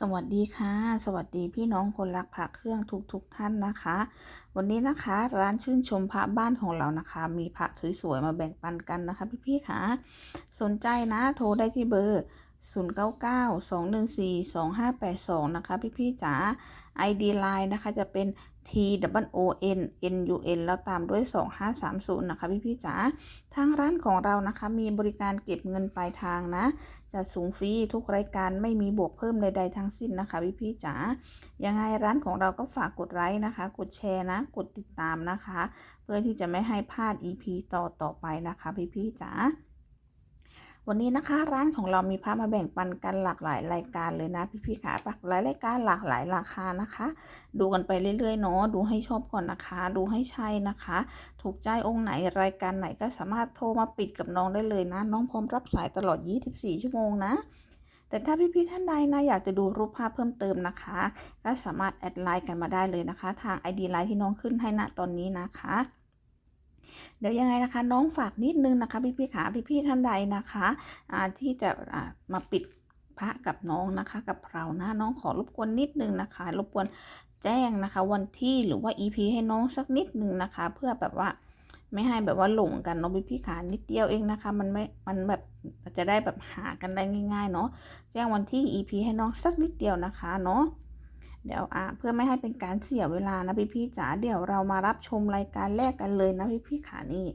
สวัสดีค่ะ สวัสดีพี่น้องคนรักพระเครื่องทุกทุกๆท่านนะคะ วันนี้นะคะร้านชื่นชมพระบ้านของเรานะคะ มีพระสวยๆมาแบ่งปันกันนะคะ พี่ๆค่ะ สนใจนะโทรได้ที่เบอร์ 0992142582 นะคะ พี่ๆจ๋า ID Line นะคะจะเป็น T W O N N U N แล้วตามด้วย 2530 นะคะ พี่ๆจ๋า ทางร้านของเรานะคะ มีบริการเก็บเงินปลายทางนะ จะสูงฟรีทุกรายการไม่มีบวกเพิ่มใดๆทั้งสิ้นนะคะ พี่พี่จ๋า ยังไงร้านของเราก็ฝากกดไลค์นะคะ กดแชร์นะ กดติดตามนะคะ เพื่อที่จะไม่ให้พลาด EP ต่อต่อไปนะคะ พี่พี่จ๋า วันนี้นะคะร้านของเรามีพระมาแบ่งปันกันหลากหลายรายการเลยนะพี่ๆค่ะหลากหลายรายการหลากหลายราคานะคะ ดูกันไปเรื่อยๆเนาะดูให้ชอบก่อนนะคะ ดูให้ใช่นะคะ ถูกใจองค์ไหนรายการไหนก็สามารถโทรมาปิดกับน้องได้เลยนะ น้องพร้อมรับสายตลอด 24 ชั่วโมงนะแต่ถ้าพี่ๆท่านใดนะอยากจะดูรูปภาพเพิ่มเติมนะคะ ก็สามารถแอดไลน์กันมาได้เลยนะคะ ทาง ID ไลน์ที่น้องขึ้นให้ณตอนนี้นะคะ เดี๋ยวยังไงนะคะ น้องฝากนิดนึงนะคะ พี่ๆขาพี่ๆท่านใดนะคะอ่าที่จะอ่ามาปิดพระกับน้องนะคะ กับเรานะน้องขอรบกวนนิดนึงนะคะ รบกวนแจ้งนะคะ วันที่หรือว่า EP ให้น้องสักนิดนึงนะคะ เพื่อแบบว่าไม่ให้แบบว่าหลงกันเนาะพี่ๆขานิดเดียวเองนะคะ มันไม่ มันแบบจะได้แบบหากันได้ง่าย ๆ เนาะแจ้งวันที่ EP ให้น้องสักนิดเดียวนะคะเนาะ เดี๋ยวอะเพื่อไม่ให้เป็นการเสียเวลานะพี่ๆจ๋าเดี๋ยวเรามารับชมรายการแรกกันเลยนะพี่ๆขานี่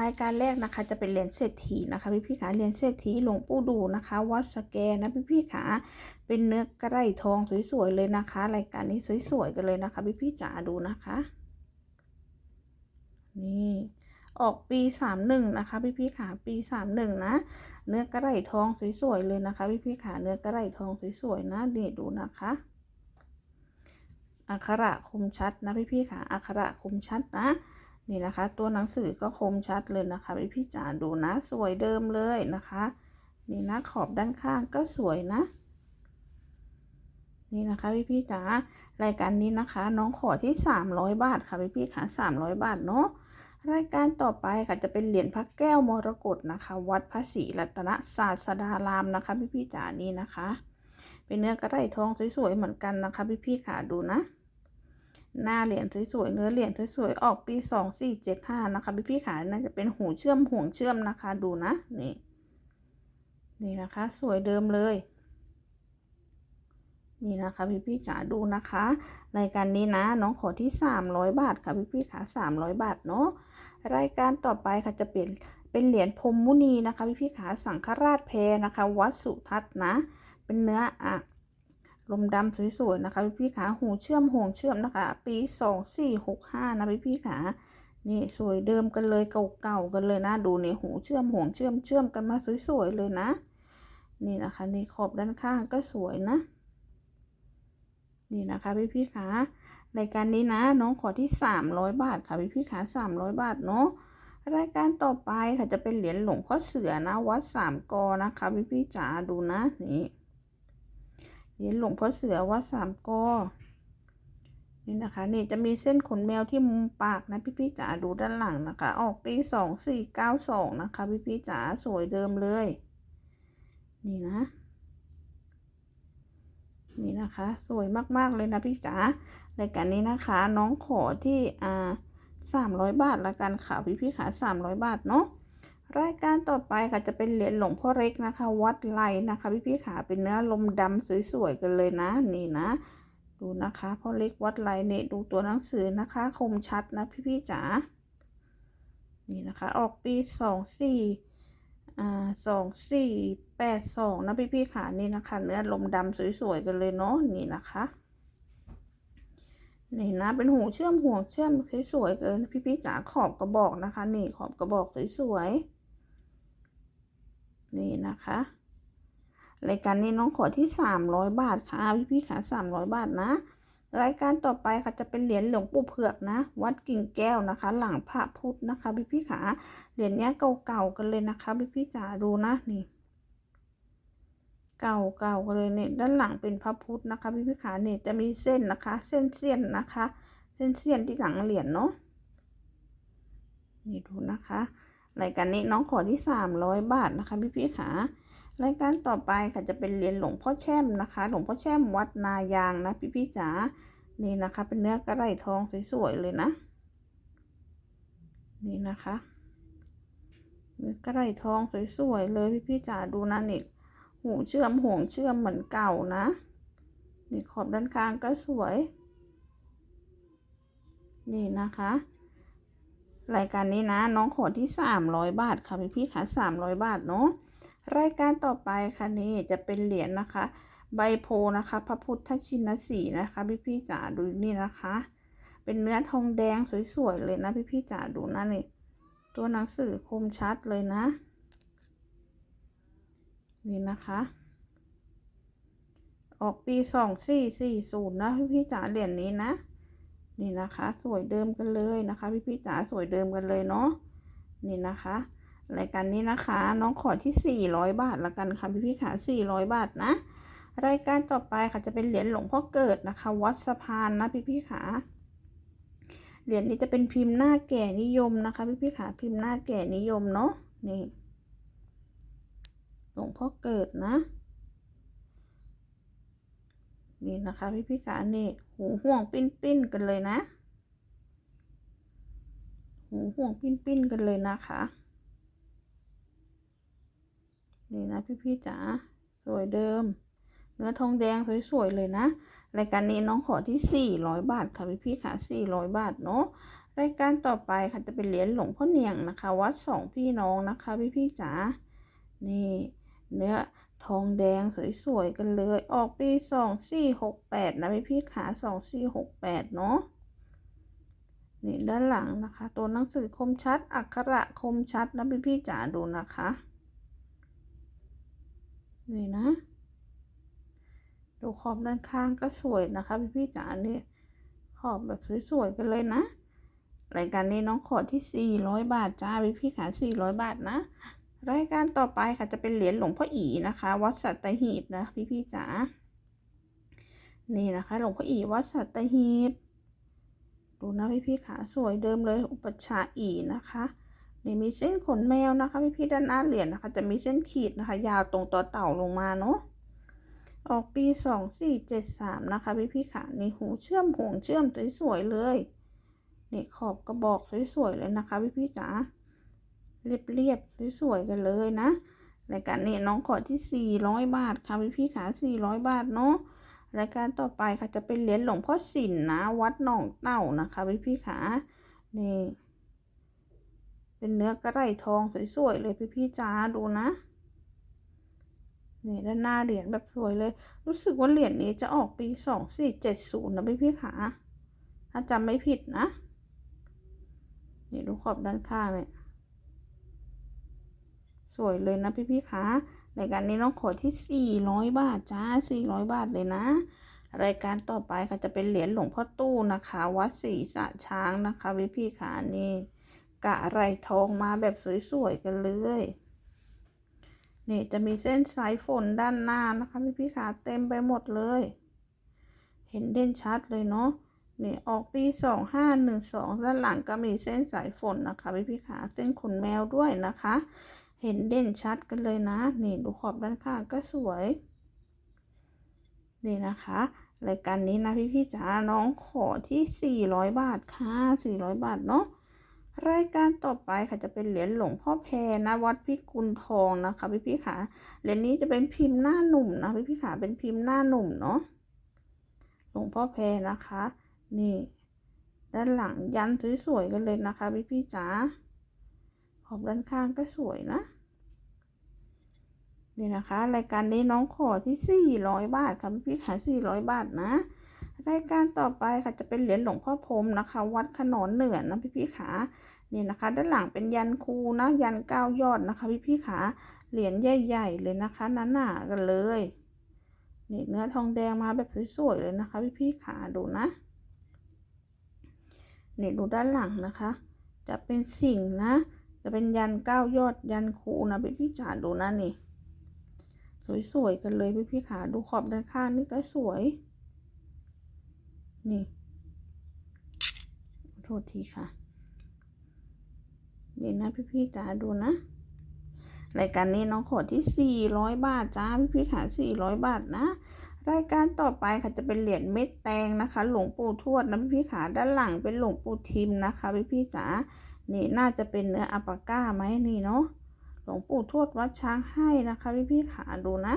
รายการแรกนะคะจะเป็นเหรียญเศรษฐีนะคะพี่พี่ขาเหรียญเศรษฐีหลวงปู่ดูนะคะ วัดสแกนนะพี่พี่ขาเป็นเนื้อกระไรทองสวยๆเลยนะคะ รายการนี้สวยๆกันเลยนะคะพี่พี่จ๋าดูนะคะ นี่ ออกปีสามหนึ่งนะคะ พี่พี่ขาปีสามหนึ่งนะ เนื้อกระไรทองสวยๆเลยนะคะ พี่พี่ขาเนื้อกระไรทองสวยๆนะนี่ดูนะคะอักขระคมชัดนะพี่พี่ขาอักขระคมชัดนะนี่นะคะ ตัวหนังสือก็คมชัดเลยนะคะ พี่พี่จ๋าดูนะ สวยเดิมเลยนะคะ นี่นะขอบด้านข้างก็สวยนะนี่นะคะพี่พี่จ๋ารายการนี้นะคะ น้องขอที่ 300 บาทค่ะพี่พี่ขา300 บาทเนาะ รายการต่อไปค่ะจะเป็นเหรียญพระแก้วมรกตนะคะ วัดพระศรีรัตนศาสดารามนะคะ พี่พี่จ๋านี่นะคะ เป็นเนื้อกระไรทองสวยๆเหมือนกันนะคะ พี่พี่ขาดูนะ หน้าเหรียญสวยๆเนื้อเหรียญสวยๆออกปีสองสี่เจ็ดห้านะคะ พี่พี่ขาน่าจะเป็นหูเชื่อมห่วงเชื่อมนะคะ ดูนะนี่นี่นะคะ สวยเดิมเลย นี่นะคะพี่พี่จ๋าดูนะคะรายการนี้นะน้องขอที่สามร้อยบาทค่ะพี่พี่ขาสามร้อยบาทเนาะรายการต่อไปค่ะจะเป็นเป็นเหรียญพรมมุนีนะคะพี่พี่ขาสังฆราชแพรนะคะ วัดสุทัศน์นะ เป็นเนื้ออะลมดำสวยๆนะคะพี่พี่ขาหูเชื่อมห่วงเชื่อมนะคะ ปีสองสี่หกห้านะพี่พี่ขานี่สวยเดิมกันเลยเก่าๆกันเลยนะ ดูในหูเชื่อมห่วงเชื่อมเชื่อมกันมาสวยๆเลยนะ นี่นะคะนี่ขอบด้านข้างก็สวยนะ นี่นะคะพี่พี่ขารายการนี้นะ น้องขอที่สามร้อยบาทค่ะพี่พี่ขาสามร้อยบาทเนาะรายการต่อไปค่ะจะเป็นเหรียญหลวงพ่อเสือนะ วัดสามกอนะคะพี่พี่จ๋าดูนะนี่เหรียญหลวงพ่อเสือวัดสามกอนี่นะคะนี่จะมีเส้นขนแมวที่มุมปากนะพี่พี่จ๋าดูด้านหลังนะคะ ออกปีสองสี่เก้าสองนะคะพี่พี่จ๋าสวยเดิมเลย นี่นะ นี่นะคะ สวยมากๆเลยนะพี่จ๋ารายการนี้นะคะ น้องขอที่อ่าสามร้อยบาทละกันค่ะพี่พี่ขาสามร้อยบาทเนาะรายการต่อไปค่ะจะเป็นเหรียญหลวงพ่อเล็กนะคะ วัดไลนะคะพี่พี่ขาเป็นเนื้อลมดำสวยๆกันเลยนะ นี่นะ ดูนะคะพ่อเล็กวัดไลเนี่ยดูตัวหนังสือนะคะ คมชัดนะพี่พี่จ๋านี่นะคะ ออกปีสองสี่ สองสี่แปดสองนะพี่พี่ขานี่นะคะ เนื้อลมดำสวยๆกันเลยเนาะนี่นะคะนี่นะเป็นหูเชื่อมห่วงเชื่อมสวยๆเกินพี่พี่จ๋าขอบกระบอกนะคะ นี่ขอบกระบอกสวยๆนี่นะคะรายการนี้น้องขอที่สามร้อยบาทค่ะพี่พี่ขาสามร้อยบาทนะ รายการต่อไปค่ะจะเป็นเหรียญหลวงปู่เผือกนะ วัดกิ่งแก้วนะคะ หลังพระพุทธนะคะพี่พี่ขาเหรียญเนี้ยเก่าๆกันเลยนะคะพี่พี่จ๋าดูนะนี่ เก่าๆกันเลยเนี่ยด้านหลังเป็นพระพุทธนะคะพี่พี่ขาเนี่ยจะมีเส้นนะคะ เส้นเสี้ยนนะคะ เส้นเสี้ยนที่หลังเหรียญเนาะนี่ดูนะคะรายการนี้น้องขอที่สามร้อยบาทนะคะพี่พี่ขา รายการต่อไปค่ะจะเป็นเหรียญหลวงพ่อแช่มนะคะ หลวงพ่อแช่มวัดนายางนะพี่พี่จ๋า นี่นะคะ เป็นเนื้อกระไรทองสวยๆเลยนะ นี่นะคะเนื้อกระไรทองสวยๆเลยพี่พี่จ๋าดูนะนี่หูเชื่อมห่วงเชื่อมเหมือนเก่านะ นี่ขอบด้านข้างก็สวย นี่นะคะรายการนี้นะ น้องขอที่ 300 บาทค่ะพี่พี่ๆค่ะ300 บาทเนาะ รายการต่อไปค่ะนี่จะเป็นเหรียญนะคะ ใบโพนะคะ พระพุทธชินสีนะคะ พี่พี่ๆจ๋าดูนี่นะคะ เป็นเนื้อทองแดงสวยๆเลยนะ พี่พี่ๆจ๋าดูนะนี่ตัวหนังสือคมชัดเลยนะ นี่นะคะ ออกปีสองสี่สี่ศูนย์นะ พี่พี่ๆจ๋าเหรียญนี้นะ นี่นะคะ สวยเดิมกันเลยนะคะ พี่พี่ๆจ๋าสวยเดิมกันเลยเนาะนี่นะคะ รายการนี้นะคะ น้องขอที่ 400 บาทละกันค่ะพี่พี่ๆค่ะ400 บาทนะ รายการต่อไปค่ะจะเป็นเหรียญหลวงพ่อเกิดนะคะ วัดสะพานนะพี่พี่ๆค่ะเหรียญนี้จะเป็นพิมพ์หน้าแก่นิยมนะคะ พี่พี่ๆค่ะพิมพ์หน้าแก่นิยมเนาะนี่หลวงพ่อเกิดนะ นี่นะคะ พี่พี่ๆค่ะนี่หูห่วงปิ้นปิ้นกันเลยนะ หูห่วงปิ้นปิ้นกันเลยนะคะ นี่นะพี่ๆจ๋าสวยเดิม เนื้อทองแดงสวยๆเลยนะ รายการนี้น้องขอที่ 400 บาทค่ะพี่ๆค่ะ 400 บาทเนาะรายการต่อไปค่ะจะเป็นเหรียญหลวงพ่อเนียงนะคะ วัดสองพี่น้องนะคะ พี่ๆจ๋านี่เนื้อทองแดงสวยๆกันเลย ออกปี2468นะพี่พี่ๆค่ะ2468เนาะนี่ด้านหลังนะคะ ตัวหนังสือคมชัด อักขระคมชัดนะพี่พี่ๆจ๋าดูนะคะ นี่นะ ดูขอบด้านข้างก็สวยนะคะพี่พี่จ๋านี่ขอบแบบสวยๆกันเลยนะรายการนี้น้องขอที่ 400 บาทจ้าพี่พี่ๆค่ะ400 บาทนะ รายการต่อไปค่ะจะเป็นเหรียญหลวงพ่ออีนะคะ วัดสัตหีบนะพี่พี่จ๋านี่นะคะ หลวงพ่ออีวัดสัตหีบ ดูนะพี่พี่ๆค่ะสวยเดิมเลยอุปชาย์อีนะคะ นี่มีเส้นขนแมวนะคะพี่พี่ด้านหน้าเหรียญนะคะ จะมีเส้นขีดนะคะ ยาวตรงต่อเต่าลงมาเนาะออกปีสองสี่เจ็ดสามนะคะพี่พี่ค่ะนี่หูเชื่อมห่วงเชื่อมสวยๆเลยนี่ขอบกระบอกสวยๆเลยนะคะพี่พี่จ๋าเรียบๆสวยๆกันเลยนะรายการนี้น้องขอที่ 400 บาทค่ะพี่พี่ๆค่ะ400 บาทเนาะรายการต่อไปค่ะจะเป็นเหรียญหลวงพ่อสินนะ วัดหนองเต่านะคะพี่พี่ๆค่ะนี่ เป็นเนื้อกระไรทองสวยๆเลยพี่พี่ๆจ๋าดูนะนี่ด้านหน้าเหรียญแบบสวยเลย รู้สึกว่าเหรียญนี้จะออกปีสองสี่เจ็ดศูนย์นะพี่พี่ๆค่ะถ้าจำไม่ผิดนะ นี่ดูขอบด้านข้างเนี่ยสวยเลยนะพี่พี่ๆคะรายการนี้น้องขอที่400บาทจ้า400บาทเลยนะ รายการต่อไปค่ะจะเป็นเหรียญหลวงพ่อตู้นะคะ วัดศรีสะช้างนะคะพี่พี่ๆค่ะนี่ กะไรทองมาแบบสวยๆกันเลยนี่จะมีเส้นสายฝนด้านหน้านะคะพี่พี่ๆค่ะเต็มไปหมดเลย เห็นเด่นชัดเลยเนาะนี่ออกปีสองห้าหนึ่งสองด้านหลังก็มีเส้นสายฝนนะคะพี่พี่ๆค่ะเส้นขนแมวด้วยนะคะ เห็นเด่นชัดกันเลยนะ นี่ดูขอบด้านข้างก็สวย นี่นะคะรายการนี้นะพี่พี่จ๋าน้องขอที่400บาทค่ะ400บาทเนาะ รายการต่อไปค่ะจะเป็นเหรียญหลวงพ่อแพรนะวัดพิกุลทองนะคะพี่พี่ๆค่ะเหรียญนี้จะเป็นพิมพ์หน้าหนุ่มนะพี่พี่ๆค่ะเป็นพิมพ์หน้าหนุ่มเนาะหลวงพ่อแพรนะคะ นี่ ด้านหลังยันสวยๆกันเลยนะคะพี่พี่จ๋าขอบด้านข้างก็สวยนะนี่นะคะ รายการนี้น้องขอที่400บาทค่ะพี่พี่ๆค่ะ400บาทนะ รายการต่อไปค่ะจะเป็นเหรียญหลวงพ่อพรมนะคะ วัดขนอนเหนือนะพี่พี่ๆค่ะนี่นะคะ ด้านหลังเป็นยันคูนะยันเก้ายอดนะคะ พี่พี่ๆค่ะเหรียญใหญ่ๆเลยนะคะหนาๆกันเลยนี่เนื้อทองแดงมาแบบสวยๆเลยนะคะ พี่พี่ๆค่ะดูนะนี่ดูด้านหลังนะคะ จะเป็นสิ่งนะ จะเป็นยันเก้ายอดยันคูนะพี่พี่จ๋าดูนะนี่ สวยๆกันเลยพี่พี่ๆค่ะดูขอบด้านข้างนี่ก็สวย นี่ โทษทีค่ะนี่นะพี่พี่ๆจ๋าดูนะ รายการนี้น้องขอที่ 400 บาทจ้าพี่พี่ขา400 บาทนะ รายการต่อไปค่ะจะเป็นเหรียญเม็ดแตงนะคะ หลวงปู่ทวดนะพี่พี่ขาด้านหลังเป็นหลวงปู่ทิมนะคะพี่พี่จ๋า นี่น่าจะเป็นเนื้ออัปปาก้าไหมนี่เนาะ หลวงปู่ทวดวัดช้างให้นะคะพี่พี่ขาดูนะ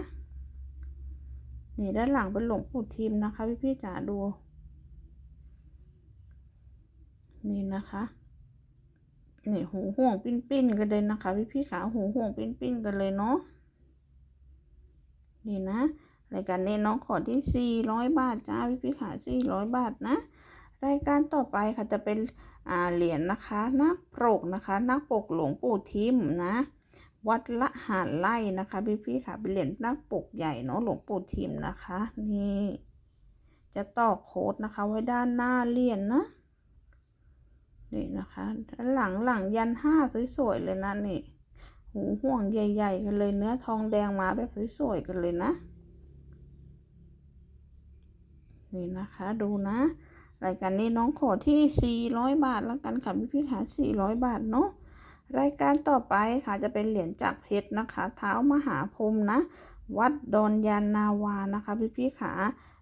นี่ด้านหลังเป็นหลวงปู่ทิมนะคะ พี่พี่จ๋าดู นี่นะคะนี่หูห่วงปิ้นปิ้นกันเลยนะคะ พี่พี่ขาหูห่วงปิ้นปิ้นกันเลยเนาะนี่นะรายการนี้น้องขอที่400บาทจ้าพี่พี่ขา400บาทนะ รายการต่อไปค่ะจะเป็นอ่าเหรียญนะคะ นักปรกนะคะ นักปกหลวงปู่ทิมนะ วัดละหารไล่นะคะ พี่พี่ค่ะเป็นเหรียญนักปกใหญ่เนาะหลวงปู่ทิมนะคะ นี่ จะต่อโค้ดนะคะไว้ด้านหน้าเหรียญนะ นี่นะคะหลังหลังยันห้าสวยๆเลยนะนี่ หูห่วงใหญ่ ๆ กันเลยเนื้อทองแดงมาแบบสวยๆกันเลยนะ นี่นะคะดูนะรายการนี้น้องขอที่ 400 บาทแล้วกันค่ะพี่พี่ๆค่ะ400 บาทเนาะรายการต่อไปค่ะจะเป็นเหรียญจากเพชรนะคะ เท้ามหาพรมนะ วัดดอนยานนาวานะคะ พี่พี่ๆค่ะ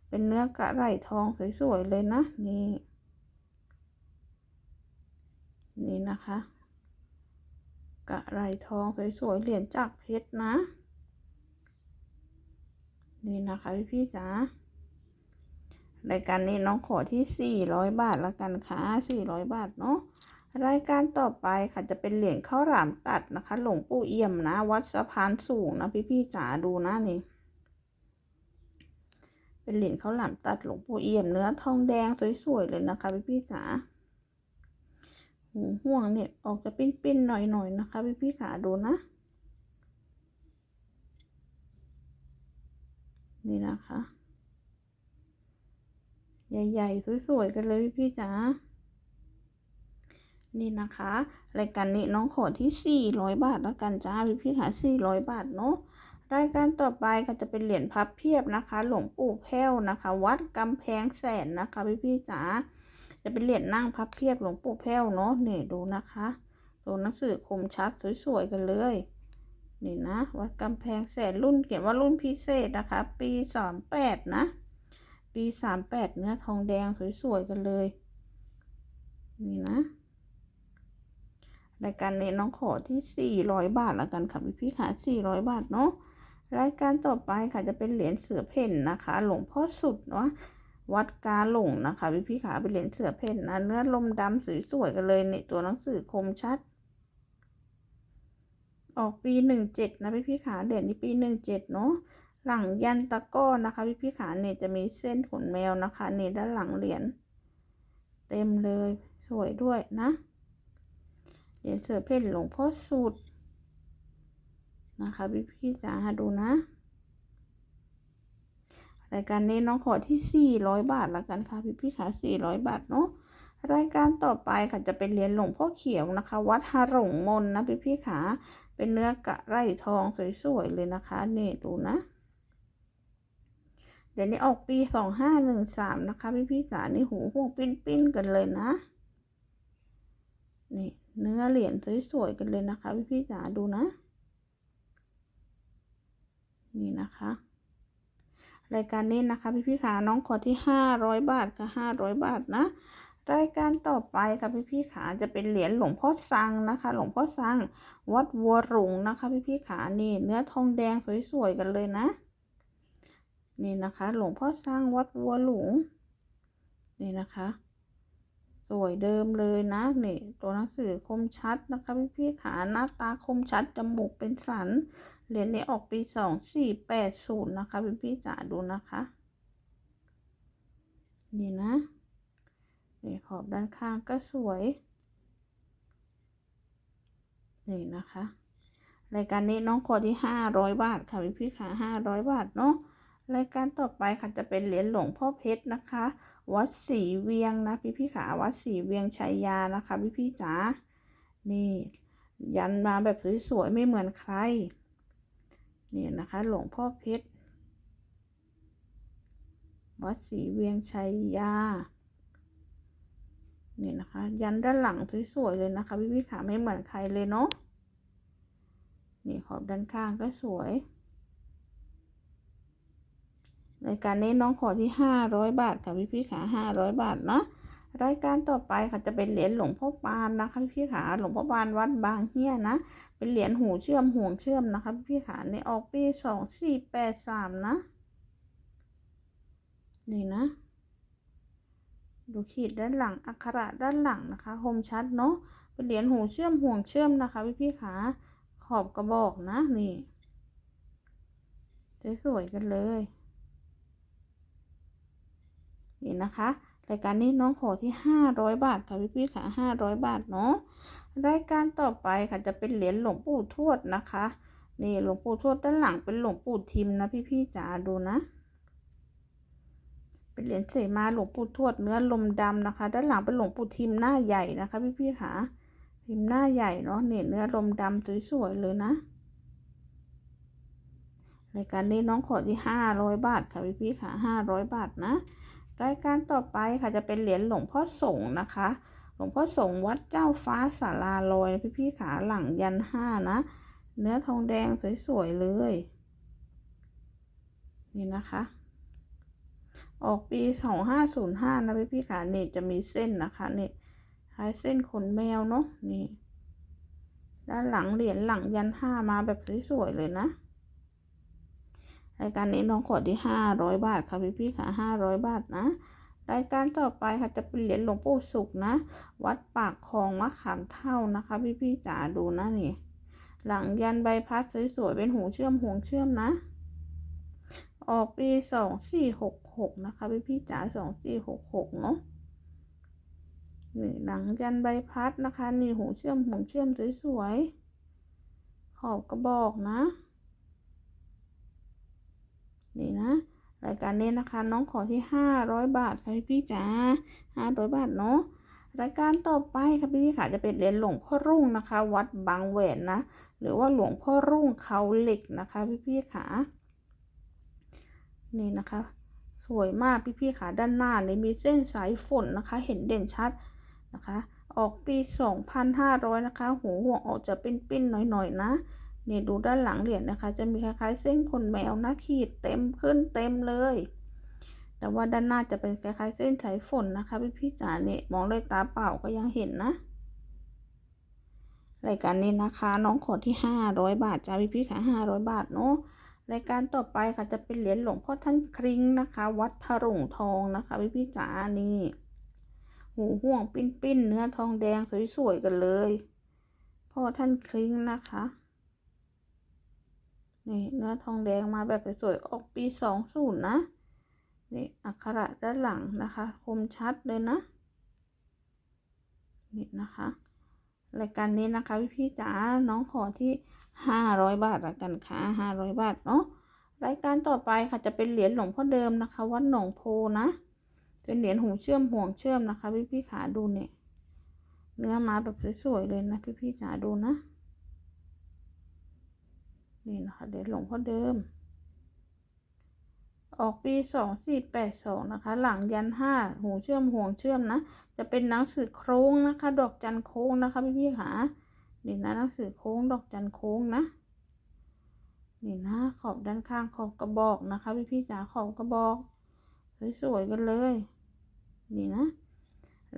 เป็นเนื้อกระไหลทองสวยๆเลยนะนี่ นี่นะคะ กระไรทองสวยๆเหรียญจากเพชรนะ นี่นะคะพี่พี่จ๋ารายการนี้น้องขอที่ 400 บาทแล้วกันค่ะ 400 บาทเนาะรายการต่อไปค่ะจะเป็นเหรียญข้าวหลามตัดนะคะ หลวงปู่เอี่ยมนะ วัดสะพานสูงนะพี่พี่จ๋าดูนะนี่ เป็นเหรียญข้าวหลามตัดหลวงปู่เอี่ยมเนื้อทองแดงสวยๆเลยนะคะพี่พี่จ๋า หูห่วงเนี่ยออกจะปิ้นๆหน่อยๆนะคะพี่พี่ขาดูนะ นี่นะคะ ใหญ่ๆ สวยๆ กันเลยพี่พี่จ๋านี่นะคะรายการนี้น้องขอที่ 400 บาทแล้วกันจ้าพี่พี่ค่ะ400 บาทเนาะรายการต่อไปก็จะเป็นเหรียญพับเพียบนะคะ หลวงปู่แพ้วนะคะ วัดกำแพงแสนนะคะพี่พี่จ๋า จะเป็นเหรียญนั่งพับเพียบหลวงปู่แพ้วเนาะนี่ดูนะคะตัวหนังสือคมชัดสวยๆกันเลย นี่นะวัดกำแพงแสนรุ่นเขียนว่ารุ่นพิเศษนะคะ ปีสามแปดนะ ปีสามแปดเนื้อทองแดงสวยๆกันเลย นี่นะรายการนี้น้องขอที่ 400 บาทแล้วกันค่ะพี่พี่ค่ะ 400 บาทเนาะรายการต่อไปค่ะจะเป็นเหรียญเสือเพ่นนะคะ หลวงพ่อสุดเนาะ วัดกาหลงนะคะพี่พี่ขาเป็นเหรียญเสือเพ่นนะเนื้อลมดำสวยๆกันเลยในตัวหนังสือคมชัด ออกปีหนึ่งเจ็ดนะพี่พี่ขาเหรียญนี้ปีหนึ่งเจ็ดเนาะหลังยันตะก้อนะคะพี่พี่ขาเนี่ยจะมีเส้นขนแมวนะคะเนี่ด้านหลังเหรียญเต็มเลยสวยด้วยนะเหรียญเสือเพ่นหลวงพ่อสุดนะคะพี่พี่จ๋าดูนะ รายการนี้น้องขอที่ 400 บาทแล้วกันค่ะพี่พี่ขา400 บาทเนาะรายการต่อไปค่ะจะเป็นเหรียญหลวงพ่อเขียวนะคะ วัดฮาหลงมนนะพี่พี่ขาเป็นเนื้อกะไรทองสวยๆเลยนะคะนี่ดูนะเดี๋ยวนี้ออกปี2513นะคะ พี่พี่จ๋านี่หูห่วงปิ้นๆกันเลยนะ นี่เนื้อเหรียญสวยๆกันเลยนะคะ พี่พี่จ๋าดูนะ นี่นะคะ รายการนี้นะคะพี่พี่ขาน้องขอที่ห้าร้อยบาทกับห้าร้อยบาทนะ รายการต่อไปค่ะพี่พี่ขาจะเป็นเหรียญหลวงพ่อซังนะคะ หลวงพ่อซังวัดวัวหลงนะคะพี่พี่ขานี่เนื้อทองแดงสวยๆกันเลยนะ นี่นะคะ หลวงพ่อซังวัดวัวหลงนี่นะคะสวยเดิมเลยนะนี่ตัวหนังสือคมชัดนะคะพี่พี่ขาหน้าตาคมชัดจมูกเป็นสัน เหรียญนี้ออกปีสองสี่แปดศูนย์นะคะพี่พี่จ๋าดูนะคะ นี่นะนี่ขอบด้านข้างก็สวย นี่นะคะรายการนี้น้องขอที่ห้าร้อยบาทค่ะพี่พี่ขาห้าร้อยบาทเนาะรายการต่อไปค่ะจะเป็นเหรียญหลวงพ่อเพชรนะคะ วัดศรีเวียงนะ พี่พี่ขาวัดศรีเวียงชัยยานะคะ พี่พี่จ๋านี่ยันมาแบบสวยๆไม่เหมือนใคร นี่นะคะหลวงพ่อเพชร วัดศรีเวียงชัยยานี่นะคะ ยันด้านหลังสวยๆเลยนะคะพี่พี่ขาไม่เหมือนใครเลยเนาะนี่ขอบด้านข้างก็สวยรายการนี้น้องขอที่ห้าร้อยบาทค่ะพี่พี่ขาห้าร้อยบาทเนาะ รายการต่อไปค่ะจะเป็นเหรียญหลวงพ่อปานนะคะพี่ขาหลวงพ่อปานวัดบางเฮียนะ เป็นเหรียญหูเชื่อมห่วงเชื่อมนะคะพี่พี่ขาในออกปีสองสี่แปดสามนะ นี่นะ ดูขีดด้านหลังอักขระด้านหลังนะคะคมชัดเนาะ เป็นเหรียญหูเชื่อมห่วงเชื่อมนะคะพี่พี่ขาขอบกระบอกนะนี่สวยๆกันเลย นี่นะคะ รายการนี้น้องขอที่ห้าร้อยบาทค่ะพี่พี่ขาห้าร้อยบาทเนาะรายการต่อไปค่ะจะเป็นเหรียญหลวงปู่ทวดนะคะ นี่หลวงปู่ทวดด้านหลังเป็นหลวงปู่ทิมนะพี่พี่จ๋าดูนะ เป็นเหรียญเสมาหลวงปู่ทวดเนื้อลมดำนะคะ ด้านหลังเป็นหลวงปู่ทิมหน้าใหญ่นะคะ พี่พี่ขาพิมหน้าใหญ่เนาะเนี่ยเนื้อลมดำสวยๆเลยนะรายการนี้น้องขอที่ห้าร้อยบาทค่ะพี่พี่ขาห้าร้อยบาทนะ รายการต่อไปค่ะจะเป็นเหรียญหลวงพ่อสงฆ์นะคะ หลวงพ่อสงฆ์วัดเจ้าฟ้าสาราลอยพี่พี่ขาหลังยันห้านะ เนื้อทองแดงสวยๆเลย นี่นะคะ ออกปีสองห้าศูนย์ห้านะพี่พี่ขานี่จะมีเส้นนะคะนี่คล้ายเส้นขนแมวเนาะนี่ ด้านหลังเหรียญหลังยันห้ามาแบบสวยๆเลยนะ รายการนี้น้องขอที่ห้าร้อยบาทค่ะพี่พี่ค่ะห้าร้อยบาทนะ รายการต่อไปค่ะจะเป็นเหรียญหลวงปู่สุขนะ วัดปากคลองมะขามเท่านะคะ พี่พี่จ๋าดูนะนี่ หลังยันใบพัดสวยๆเป็นหูเชื่อมห่วงเชื่อมนะ ออกปีสองสี่หกหกนะคะ พี่พี่จ๋าสองสี่หกหกเนาะนี่หลังยันใบพัดนะคะ นี่หูเชื่อมหูเชื่อมสวยๆขอบกระบอกนะ นี่นะรายการนี้นะคะ น้องขอที่ห้าร้อยบาทค่ะพี่จ๋าห้าร้อยบาทเนาะรายการต่อไปค่ะพี่พี่ขาจะเป็นเหรียญหลวงพ่อรุ่งนะคะ วัดบางแหวนนะหรือว่าหลวงพ่อรุ่งเขาเหล็กนะคะพี่พี่ขานี่นะคะ สวยมากพี่ๆค่ะด้านหน้าเนี่ยมีเส้นสายฝนนะคะ เห็นเด่นชัดนะคะ ออกปี 2,500 นะคะ หูห่วงออกจะเป็นปิ้นๆหน่อยๆนะ นี่ดูด้านหลังเหรียญนะคะ จะมีคล้ายๆ เส้นขนแมวนะขีดเต็มขึ้นเต็มเลย แต่ว่าด้านหน้าจะเป็นคล้ายๆ เส้นสายฝนนะคะพี่ๆจ๋าเนี่ยมองด้วยตาเปล่าก็ยังเห็นนะรายการนี้นะคะน้องขอที่500บาทจ้าพี่ๆค่ะ500บาทเนาะรายการต่อไปค่ะจะเป็นเหรียญหลวงพ่อท่านคริงนะคะ วัดถรุ่งทองนะคะพี่พี่จ๋านี่หูห่วงปิ้นปิ้นเนื้อทองแดงสวยๆกันเลย พ่อท่านคริงนะคะ นี่เนื้อทองแดงมาแบบสวยๆออกปีสองศูนย์นะ นี่อักขระด้านหลังนะคะ คมชัดเลยนะ นี่นะคะรายการนี้นะคะพี่พี่จ๋าน้องขอที่ห้าร้อยบาทละกันค่ะห้าร้อยบาทเนาะรายการต่อไปค่ะจะเป็นเหรียญหลวงพ่อเดิมนะคะ วัดหนองโพนะเป็นเหรียญหูเชื่อมห่วงเชื่อมนะคะ พี่พี่ขาดูเนี่ยเนื้อมาแบบสวยๆเลยนะพี่พี่จ๋าดูนะ นี่นะคะเหรียญหลวงพ่อเดิม ออกปีสองสี่แปดสองนะคะ หลังยันห้าหูเชื่อมห่วงเชื่อมนะ จะเป็นหนังสือโครงนะคะ ดอกจันโค้งนะคะพี่พี่ขานี่นะหนังสือโค้งดอกจันโค้งนะนี่นะขอบด้านข้างขอบกระบอกนะคะ พี่พี่จ๋าขอบกระบอกสวยๆกันเลย นี่นะ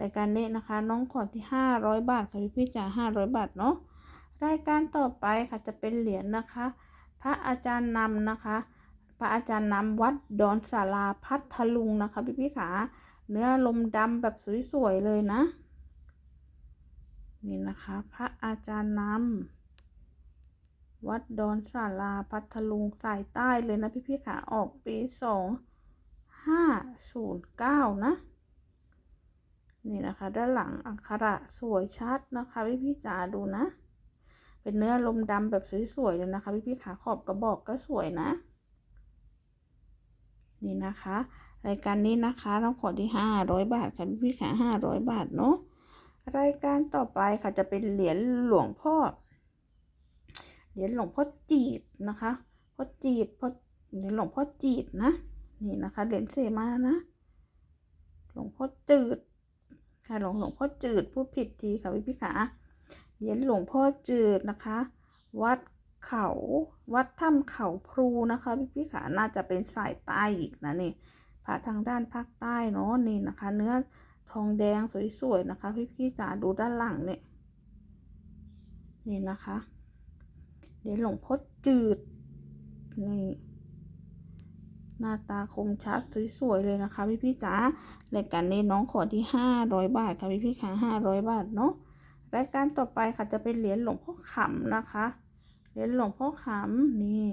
รายการนี้นะคะ น้องขอที่ห้าร้อยบาทค่ะพี่พี่จ๋าห้าร้อยบาทเนาะ รายการต่อไปค่ะจะเป็นเหรียญนะคะ พระอาจารย์นำนะคะ พระอาจารย์นำวัดดอนศาลาพัทลุงนะคะพี่พี่ขาเนื้อลมดำแบบสวยๆเลยนะ นี่นะคะ พระอาจารย์นำวัดดอนศาลาพัทลุงสายใต้เลยนะพี่พี่ขาออกปีสองห้าศูนย์เก้านะนี่นะคะ ด้านหลังอักขระสวยชัดนะคะ พี่พี่จ๋าดูนะ เป็นเนื้อลมดำแบบสวยๆเลยนะคะพี่พี่ขาขอบกระบอกก็สวยนะ นี่นะคะรายการนี้นะคะต้องขอที่ห้าร้อยบาทค่ะพี่พี่ขาห้าร้อยบาทเนาะรายการต่อไปค่ะจะเป็นเหรียญหลวงพ่อเหรียญหลวงพ่อจีดนะคะพ่อจีดพ่อเหรียญหลวงพ่อจีดนะ นี่นะคะเหรียญเสมานะ หลวงพ่อจืดค่ะหลวงหลวงพ่อจืดพูดผิดทีค่ะพี่พี่ขา เหรียญหลวงพ่อจืดนะคะ วัดเขาวัดถ้ำเขาพลูนะคะพี่พี่ขาน่าจะเป็นสายใต้อีกนะนี่พระทางด้านภาคใต้เนาะนี่นะคะ เนื้อทองแดงสวยๆนะคะ พี่พี่จ๋าดูด้านหลังเนี่ยนี่นะคะเหรียญหลวงพ่อจืดนี่หน้าตาคมชัดสวยๆเลยนะคะ พี่พี่จ๋ารายการนี้น้องขอที่ห้าร้อยบาทค่ะพี่พี่ขาห้าร้อยบาทเนาะ รายการต่อไปค่ะจะเป็นเหรียญหลวงพ่อขำนะคะ เหรียญหลวงพ่อขำนี่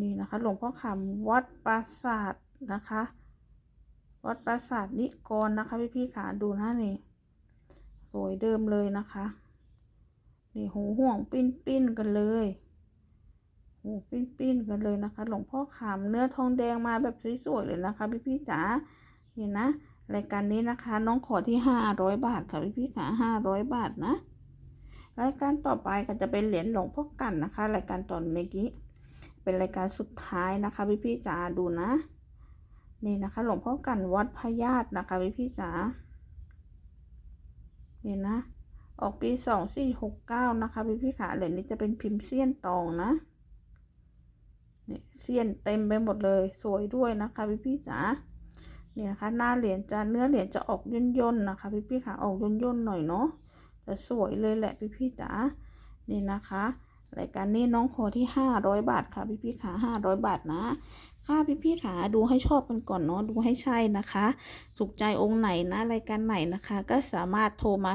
นี่นะคะหลวงพ่อขำวัดปราสาทนะคะ วัดปราสาทนิกรนะคะพี่พี่ๆขาดูนะนี่สวยเดิมเลยนะคะ นี่หูห่วงปิ้นปิ้นกันเลยหูปิ้นปิ้นกันเลยนะคะ หลวงพ่อขำเนื้อทองแดงมาแบบสวยๆเลยนะคะพี่พี่จ๋านี่นะ รายการนี้นะคะ น้องขอที่ห้าร้อยบาทค่ะพี่พี่ๆขาห้าร้อยบาทนะ รายการต่อไปก็จะเป็นเหรียญหลวงพ่อกันนะคะ รายการตอนเมื่อกี้เป็นรายการสุดท้ายนะคะพี่พี่จ๋าดูนะ นี่นะคะ หลวงพ่อกันวัดพญาตนะคะพี่พี่จ๋านี่นะ ออกปีสองสี่หกเก้านะคะพี่พี่ๆขาเหรียญนี้จะเป็นพิมพ์เสี้ยนตองนะเนี่ยเสี้ยนเต็มไปหมดเลยสวยด้วยนะคะพี่พี่จ๋า นี่ยนะคะ หน้าเหรียญจะเนื้อเหรียญจะออกย่นย่นๆนะคะ พี่พี่ๆขาออกย่นย่นๆหน่อยเนาะแต่สวยเลยแหละพี่พี่ๆจ๋านี่นะคะรายการนี้น้องขอที่ห้าร้อยบาทค่ะพี่พี่ๆขาห้าร้อยบาทนะ ค่ะพี่พี่ๆขาดูให้ชอบกันก่อนเนาะดูให้ใช่นะคะถูกใจองค์ไหนนะรายการไหนนะคะ ก็สามารถโทรมา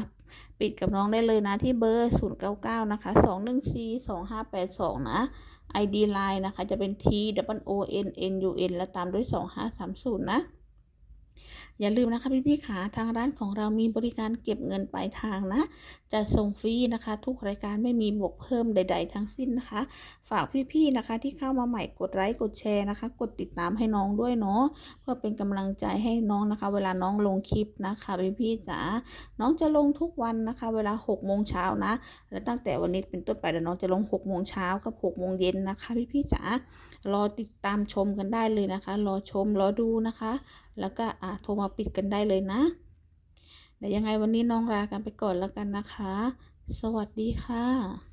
ปิดกับน้องได้เลยนะที่เบอร์ 0 9 9 นะคะ 2 1 4 2 5 8 2 นะ ID Line นะคะ จะเป็น T W O N N U N แล้วตามด้วย 2530 นะ อย่าลืมนะคะพี่ๆขาทางร้านของเรามีบริการเก็บเงินปลายทางนะ จะส่งฟรีนะคะ ทุกรายการไม่มีบวกเพิ่มใด ๆ ทั้งสิ้นนะคะ ฝากพี่ๆนะคะ ที่เข้ามาใหม่กดไลค์กดแชร์นะคะ กดติดตามให้น้องด้วยเนาะเพื่อเป็นกำลังใจให้น้องนะคะ เวลาน้องลงคลิปนะคะพี่ๆจ๋าน้องจะลงทุกวันนะคะ เวลา6โมงเช้านะ และตั้งแต่วันนี้เป็นต้นไปเดี๋ยวน้องจะลง6โมงเช้ากับ6โมงเย็นนะคะพี่ๆจ๋า รอติดตามชมกันได้เลยนะคะ รอชมรอดูนะคะ แล้วก็อ่าโทรมาปิดกันได้เลยนะเดี๋ยวยังไงวันนี้น้องลากันไปก่อนแล้วกันนะคะ สวัสดีค่ะ